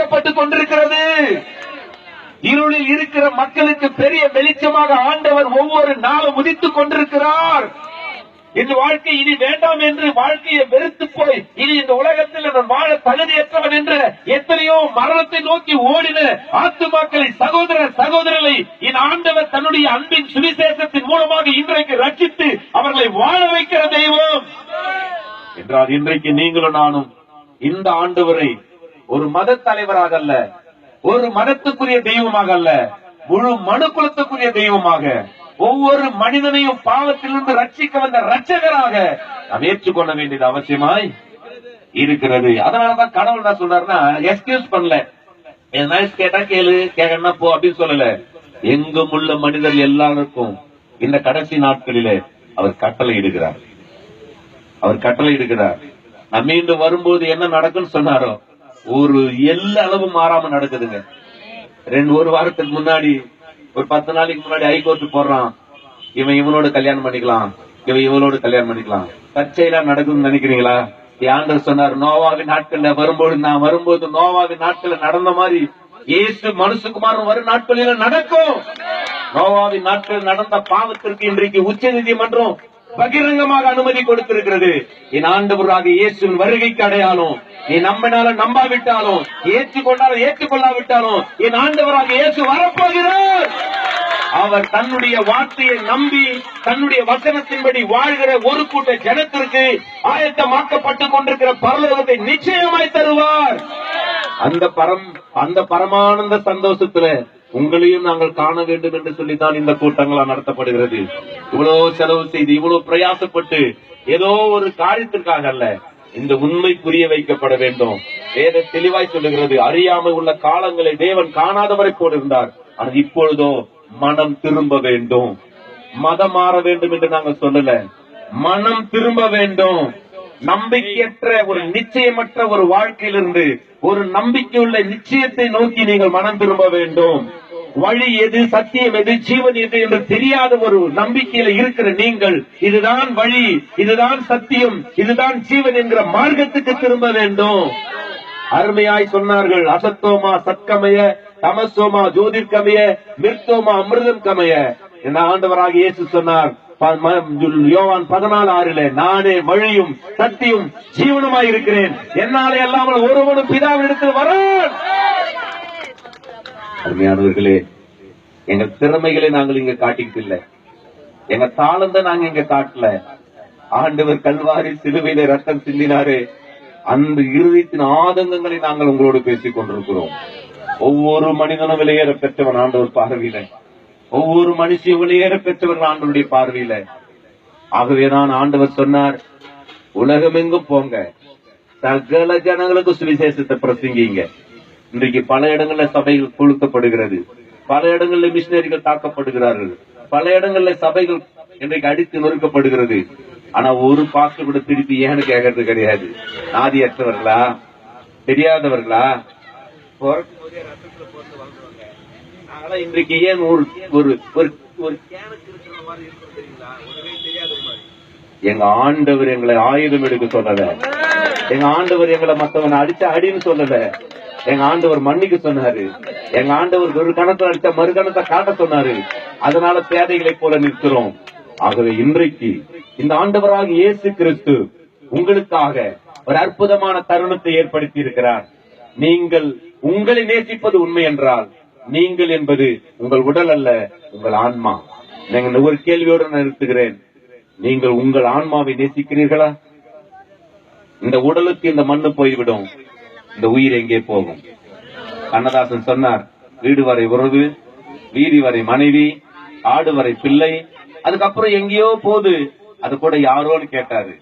வைக்கப்பட்டு கொண்டிருக்கிறது. இருளில் இருக்கிற மக்களுக்கு பெரிய வெளிச்சமாக ஆண்டவர் ஒவ்வொரு நாளும் உதித்துக் கொண்டிருக்கிறார். இந்த வாழ்க்கை இனி வேண்டாம் என்று வாழ்க்கையை வெறுத்து போய் இனி இந்த உலகத்தில் நான் வாழ தகுதியற்றவன் என்று எத்தனையோ மரணத்தை நோக்கி ஓடின ஆத்துமாக்களை சகோதர சகோதரர்களை இந்த ஆண்டவர் தன்னுடைய அன்பின் சுவிசேஷத்தின் மூலமாக இன்றைக்கு ரட்சித்து அவர்களை வாழ வைக்கிற தெய்வம். என்றால் இன்றைக்கு நீங்களும் நானும் இந்த ஆண்டு வரை ஒரு மத தலைவராக அல்ல ஒரு மதத்துக்குரிய தெய்வமாக அல்ல முழு மனு குலத்துக்குரிய தெய்வமாக ஒவ்வொரு மனிதனையும் பாவத்திலிருந்து ரட்சிக்க வந்த ரட்சகராக நாம் ஏற்றுக்கொள்ள வேண்டியது அவசியமாய் இருக்கிறது. அதனாலதான் கடவுள் என்ன சொல்றாருன்னா எக்ஸ்கியூஸ் பண்ணல. என்ன கேட்டா கேளு கேட்கணும் போ அப்படின்னு சொல்லல. எங்கும் உள்ள மனிதர் எல்லாருக்கும் இந்த கடைசி நாட்களிலே அவர் கட்டளை இடுகிறார். அவர் கட்டளை இடுகிறார். நான் மீண்டும் வரும்போது என்ன நடக்கும்னு சொன்னாரோ ஒரு எல்லா அளவு மாறாம நடக்குதுங்க. ரெண்டு ஒரு வாரத்துக்கு முன்னாடி ஒரு பத்து நாளைக்கு முன்னாடி ஹைகோர்ட் போடுறான். இவன் இவனோட கல்யாணம் பண்ணிக்கலாம். இவன் இவனோட கல்யாணம் பண்ணிக்கலாம். தற்செயலா நடக்குதுன்னு நினைக்கிறீங்களா? ஆண்டர் சொன்னார் நோவாவி நாட்கள்ல வரும்போது நான் வரும்போது நோவாவி நாட்கள்ல நடந்த மாதிரி இயேசு மனுஷகுமாரன் வரும் நாட்களில நடக்கும். நோவாவி நாட்கள் நடந்த பாவத்திற்கு இன்றைக்கு உச்ச நீதிமன்றம் பகிரங்கமாக அனுமதி கொடுத்திருக்கிறது. என் ஆண்டவராக இயேசுவின் வருகைக்கு அடையாளம். நீ நம்பினாலும் நம்பாவிட்டாலும் ஏற்றுக்கொண்டாலும் ஏற்றுக்கொள்ளாவிட்டாலும் என் ஆண்டவராக இயேசு வரப்போகிறார். அவர் தன்னுடைய வார்த்தையை நம்பி தன்னுடைய வசனத்தின்படி வாழ்கிற ஒரு கூட்ட ஜனத்திற்கு ஆயத்தமாக்கப்பட்டுக் கொண்டிருக்கிற பரலோகத்தை நிச்சயமாய் தருவார். அந்த பரம் அந்த பரமானந்த சந்தோஷத்துல உங்களையும் நாங்கள் காண வேண்டும் என்று சொல்லித்தான் இந்த கூட்டங்களா நடத்தப்படுகிறது. இவ்வளவு செலவு செய்து இவ்வளவு பிரயாசப்பட்டு ஏதோ ஒரு காரியத்திற்காக அல்ல இந்த உண்மை புரிய வைக்கப்பட வேண்டும். வேத தெளிவாய் சொல்லுகிறது அறியாமல் உள்ள காலங்களை தேவன் காணாதவரை போட்டிருந்தார் ஆனால் இப்பொழுதோ மனம் திரும்ப வேண்டும். மதம் மாற வேண்டும் என்று நாங்கள் சொல்லல. மனம் திரும்ப வேண்டும். நம்பிக்கையற்ற ஒரு நிச்சயமற்ற ஒரு வாழ்க்கையிலிருந்து ஒரு நம்பிக்கையுள்ள நிச்சயத்தை நோக்கி நீங்கள் மனம் திரும்ப வேண்டும். வழி எது சத்தியம் எது ஜீவன் எது என்று தெரியாத ஒரு நம்பிக்கையில இருக்கிற நீங்கள் இதுதான் வழி இதுதான் சத்தியம் இதுதான் ஜீவன் என்கிற மார்க்கத்துக்கு திரும்ப வேண்டும். அருமையாய் சொன்னார்கள் அசத்தோமா சத்கமய தமசோமா ஜோதிர்கமய மிர்தோமா அமிர்தம் கமய என்ற ஆண்டவராக இயேசு சொன்னார் ப- யோவான் பதினாலு ஆறுல நானே வழியும் சத்தியும் ஜீவனுமாய் இருக்கிறேன். என்னாலே அல்லாமல் ஒருவனும் பிதாவின் இடத்தில் வரான். அருமையானவர்களே எங்க திறமைகளை நாங்கள் இங்க காட்டிக்கிட்டு இல்ல எங்க தாளந்தை நாங்க இங்க காட்டல. ஆண்டவர் கல்வாரி சிலுவையில ரத்தம் சிந்தினாரு அந்த இருதயத்தின் ஆதங்கங்களை நாங்கள் உங்களோடு பேசிக் கொண்டிருக்கிறோம். ஒவ்வொரு மனிதனும் வெளியேற பெற்றவன் ஆண்டவர் பார்வையில. ஒவ்வொரு மனுஷியும் வெளியேற பெற்றவர்கள் ஆண்டவருடைய பார்வையில. ஆகவேதான் ஆண்டவர் சொன்னார் உலகமெங்கும் போங்க சகல ஜனங்களுக்கு சுவிசேஷத்தை பிரசங்கிங்க. இன்றைக்கு பல இடங்கள்ல சபைகள் கொளுத்தப்படுகிறது. பல இடங்கள்ல மிஷினரிகள் தாக்கப்படுகிறார்கள். பல இடங்கள்ல சபைகள் இன்றைக்கு அடித்து நொறுக்கப்படுகிறது. ஆனா ஒரு பாஸ்டர் கூட திருப்பி ஏன்னு கேட்கறது கிடையாது. நாதியற்றவர்களா தெரியாதவர்களா? இன்றைக்கு ஏன் ஒரு ஒரு ஒரு எங்க ஆண்டவர் எங்களை ஆயுதம் எடுக்க சொல்லல எங்க ஆண்டவர் எங்களை மத்தவனை அடிச்ச அடின்னு சொல்லல எங்க ஆண்டவர் மன்னிக்க சொன்னாரு. எங்க ஆண்டவர் ஒரு கணத்தை அடித்த மறு கணத்தை காட்ட சொன்னாரு. அதனால பேதைகளை போல நிற்கிறோம். ஆகவே இன்றைக்கு இந்த ஆண்டவராக இயேசு கிறிஸ்து உங்களுக்காக ஒரு அற்புதமான தருணத்தை ஏற்படுத்தி இருக்கிறார் நீங்கள் உங்களை நேசிப்பது உண்மை என்றால் நீங்கள் என்பது உங்கள் உடல் அல்ல உங்கள் ஆன்மா. நீங்கள் இந்த ஒரு கேள்வியோடு நான் நிறுத்துகிறேன். நீங்கள் உங்கள் ஆன்மாவை நேசிக்கிறீர்களா? இந்த உடலுக்கு இந்த மண்ணு போய்விடும். இந்த உயிர் எங்கே போகும்? கண்ணதாசன் சொன்னார் வீடு வரை உறவு வீதி வரை மனைவி ஆடு வரை பிள்ளை அதுக்கப்புறம் எங்கேயோ போகுது. அது கூட யாரோன்னு கேட்டாரு.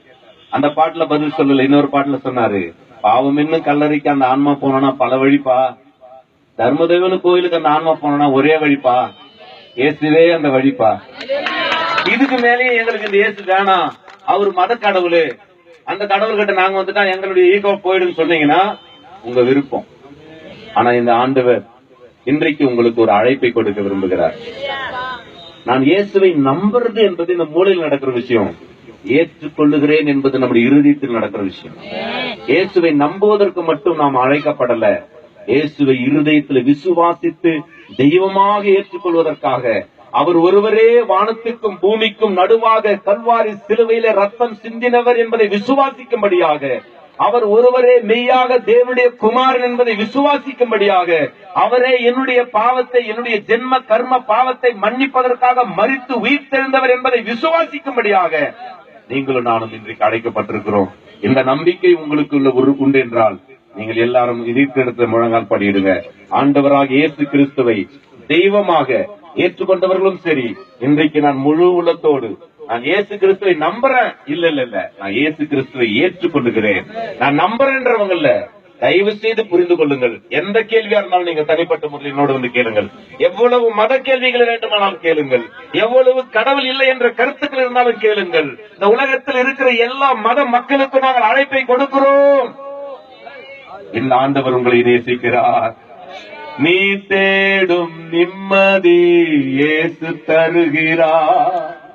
அந்த பாட்டுல பதில் சொல்லல இன்னொரு பாட்டுல சொன்னாரு பாவம் இன்னும் கல்லறைக்கு அந்த ஆன்மா போனோம்னா பல வழிப்பா? தர்மதேவனு கோயிலுக்கு அந்த ஆன்மா போனோம்னா ஒரே வழிப்பா? இயேசுவே அந்த வழிப்பா? இதுக்கு மேலேயே எங்களுக்கு இந்த இயேசு வேணாம். அவர் மத கடவுள். அந்த கடவுள்கிட்ட நாங்க வந்துட்டா எங்களுடைய ஈகோ போயிடுன்னு சொன்னீங்கன்னா உங்க விருப்பம். ஆனா இந்த ஆண்டவர் இன்றைக்கு உங்களுக்கு ஒரு அழைப்பை கொடுக்க விரும்புகிறார். நான் இயேசுவை நம்புறது என்பது இந்த மூலையில் நடக்கிற விஷயம். ஏற்றுக்கொள்ளுகிறேன் என்பது நம்முடைய இறுதியத்தில் நடக்கிற விஷயம். இயேசுவை நம்புவதற்கு மட்டும் நாம் அழைக்கப்படல. இயேசுவை இருதயத்தில் விசுவாசித்து தெய்வமாக ஏற்றுக்கொள்வதற்காக அவர் ஒருவரே வானத்துக்கும் பூமிக்கும் நடுவாக கல்வாரி சிலுவையில ரத்தம் சிந்தினவர் என்பதை விசுவாசிக்கும்படியாக அவர் ஒருவரே மெய்யாக தேவனுடைய குமாரன் என்பதை விசுவாசிக்கும்படியாக அவரே என்னுடைய பாவத்தை என்னுடைய ஜென்ம கர்ம பாவத்தை மன்னிப்பதற்காக மறித்து உயிர் தெழுந்தவர் என்பதை விசுவாசிக்கும்படியாக நீங்களும் நானும் இன்றைக்கு அழைக்கப்பட்டிருக்கிறோம். இந்த நம்பிக்கை உங்களுக்குள்ள ஒரு உண்டு என்றால் நீங்கள் எல்லாரும் இதற்கு முழங்கால் படியிடுங்க. ஆண்டவராக இயேசு கிறிஸ்துவை தெய்வமாக ஏற்றுக்கொண்டவர்களும் சரி இன்றைக்கு நான் முழு உள்ளத்தோடு நான் இயேசு கிறிஸ்துவை நம்புறேன். இல்ல இல்ல இல்ல. நான் இயேசு கிறிஸ்துவை ஏற்றுக்கொள்ளுகிறேன் நான் நம்புறேன்றவங்கல்ல தயவு செய்து புரிந்து கொள்ளுங்கள். எந்த கேள்வியா இருந்தாலும் நீங்க தனிப்பட்ட முறையில் என்னோடு வந்து கேளுங்கள். எவ்வளவு மத கேள்விகள் வேண்டுமானாலும் கேளுங்கள். எவ்வளவு கடவுள் இல்லை என்ற கருத்துக்கள் இருந்தாலும் கேளுங்கள். இந்த உலகத்தில் இருக்கிற எல்லா மத மக்களுக்கும் நாங்கள் அழைப்பை கொடுக்கிறோம். இந்த ஆண்டவர் உங்களை நேசிக்கிறார். நீ தேடும் நிம்மதி ஏசு தருகிறார்.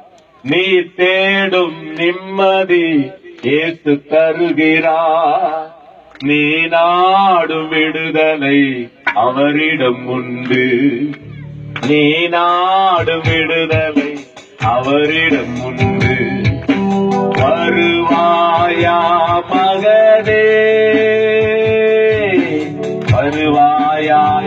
நீ தேடும் நிம்மதி ஏத்து தருகிறார். நீ நாடும் விடுதலை அவரிடம் உண்டு. நீ நாடும் விடுதலை அவரிடம் உண்டு. வருவாயா மகனே? வருவாயா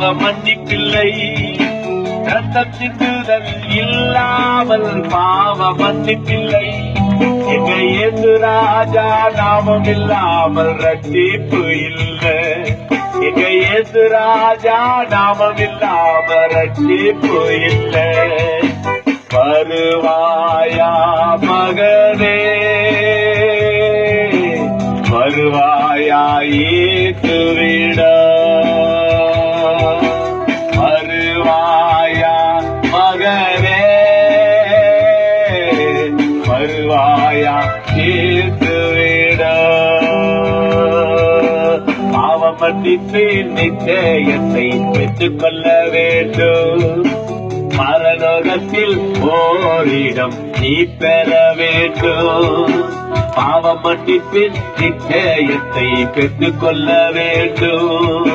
பாவ மன்னிப்பில்லை. ரத்தம் இல்லாமல் பாவ மன்னிப்பில்லை. எங்க இயேசு ராஜா நாமம் இல்லாமல் ரட்சிப்பு இல்லை. எங்க இயேசு ராஜா நாமம் இல்லாமல் ரட்சிப்பு இல்லை. வருவாயா மகனே? வருவாயா இயேசுவிட பாவம் நிச்சயத்தை பெற்றுக் கொள்ள வேண்டும். மரலோகத்தில் ஓரிடம் நீ பெற வேண்டும். பாவ மன்னிப்பின் நிச்சயத்தை பெற்றுக் கொள்ள வேண்டும்.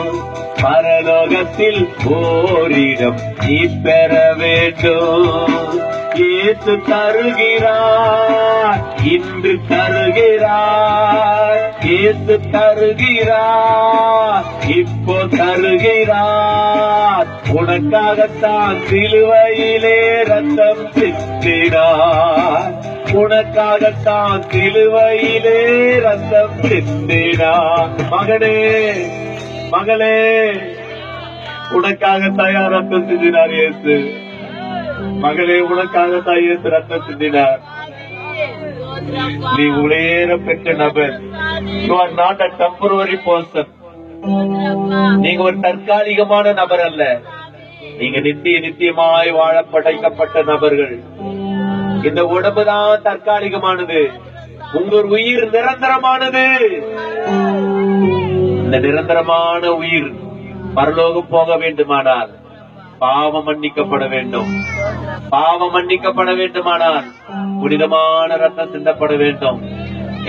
பரலோகத்தில் ஓரிடம் நீ பெற வேண்டும். ஏத்து தருகிறார். இன்று தருகிறார். ஏத்து தருகிறார். இப்போ தருகிறார். உனக்காகத்தான் சிலுவையிலே ரத்தம் சிந்தினார் உனக்காகத்தான் சிலுவையிலே ரத்தம் சிந்தினார் மகனே மகளே உனக்காக யார் ரத்தம் சிந்தினார் இயேசு? மகளே உனக்காக இயேசு ரத்தம் சிந்தினார். நீ உயர பெற்ற நபர். You are not a temporary person நீங்க ஒரு தற்காலிகமான நபர் அல்ல. நீங்க நித்திய நித்தியமாய் வாழ படைக்கப்பட்ட நபர்கள். இந்த உடம்புதான் தற்காலிகமானது. உங்க உயிர் நிரந்தரமானது. இந்த நிரந்தரமான உயிர் பரலோகம் போக வேண்டுமானால் பாவம் மன்னிக்கப்பட வேண்டும். பாவம் மன்னிக்கப்பட வேண்டுமானால் புனிதமான ரத்தம் சிந்தப்பட வேண்டும்.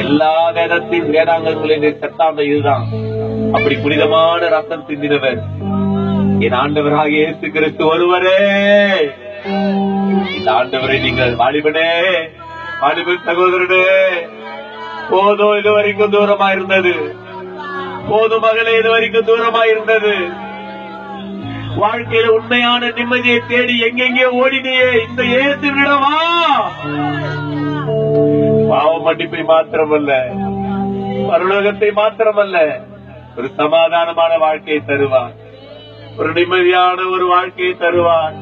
எல்லா வேதத்தின் வேதாங்கங்களின் சத்தாந்த இதுதான். அப்படி புனிதமான ரத்தம் சிந்தினவர் என் ஆண்டவராக இயேசு கிறிஸ்து ஒருவரே. இந்த ஆண்டவரை நீங்கள் வாலிபனே வாலிபன் சகோதரனே. போதும் இது வரைக்கும் தூரமா இருந்தது போதும் மகளே இது வரைக்கும் தூரமா இருந்தது வாழ்க்கையில உண்மையான நிம்மதியை தேடி எங்கெங்கே ஓடினியே இந்த ஏசுவிடவா பாவ மன்னிப்பை மாத்திரமல்ல. பரலோகத்தை மாத்திரமல்ல. ஒரு சமாதானமான வாழ்க்கையை தருவார். ஒரு நிம்மதியான ஒரு வாழ்க்கையை தருவார்.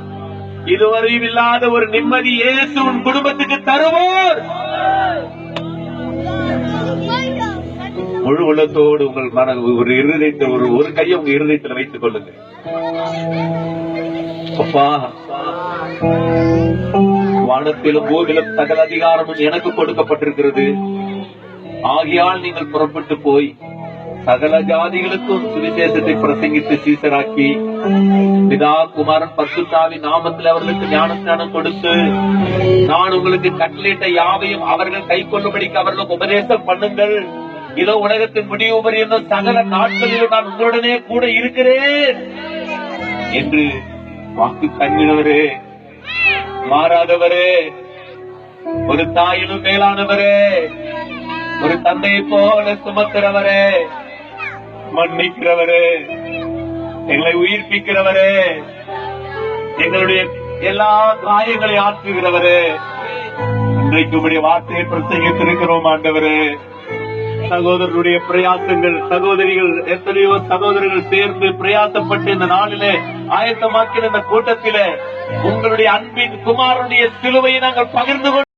இதுவரையும் இல்லாத ஒரு நிம்மதி ஏசு உன் குடும்பத்துக்கு தருவோர். முழு உள்ளத்தோடு உங்கள் மன ஒரு இருதயத்தை ஒரு ஒரு கையை உங்க இருதயத்தில் வைத்துக் கொள்ளுங்க அப்பா வானத்திலும் பூமியிலும் சகல அதிகாரமும் எனக்கு கொடுக்கப்பட்டிருக்கிறது. ஆகையால் நீங்கள் புறப்பட்டு போய் சகல ஜாதிகளுக்கும் சுவிசேஷத்தை பிரசங்கித்து சீசராக்கி பிதா குமாரன் பசுத்தாவி நாமத்தில் அவர்களுக்கு ஞானஸ்தானம் கொடுத்து நான் உங்களுக்கு கட்டளையிட்ட யாவையும் அவர்கள் கை கொள்ளும்படிக்கு அவர்களுக்கு உபதேசம் பண்ணுங்கள். இதோ உலகத்தின் முடிவு வரையும் சகல நாட்களிலும் நான் உங்களுடனே கூட இருக்கிறேன். என்று வாக்கு தங்கினவரே மாறாதவரே ஒரு தாயிலும் மேலானவரே ஒரு தந்தையை போல சுமக்கிறவரே மன்னிக்கிறவரே எங்களை உயிர்ப்பிக்கிறவரே எங்களுடைய எல்லா காயங்களை ஆற்றுகிறவரே. இன்றைக்கு உடைய வார்த்தையை பிரசங்கித்திருக்கிறோம் ஆண்டவரே. சகோதரருடைய பிரயாசங்கள் சகோதரிகள் எத்தனையோ சகோதரர்கள் சேர்ந்து பிரயாசப்பட்டு இந்த நாளிலே ஆயத்தமாக்கின இந்த கூட்டத்திலே உங்களுடைய அன்பின் குமாரனுடைய சிலுவையை நாங்கள் பகிர்ந்து கொண்டு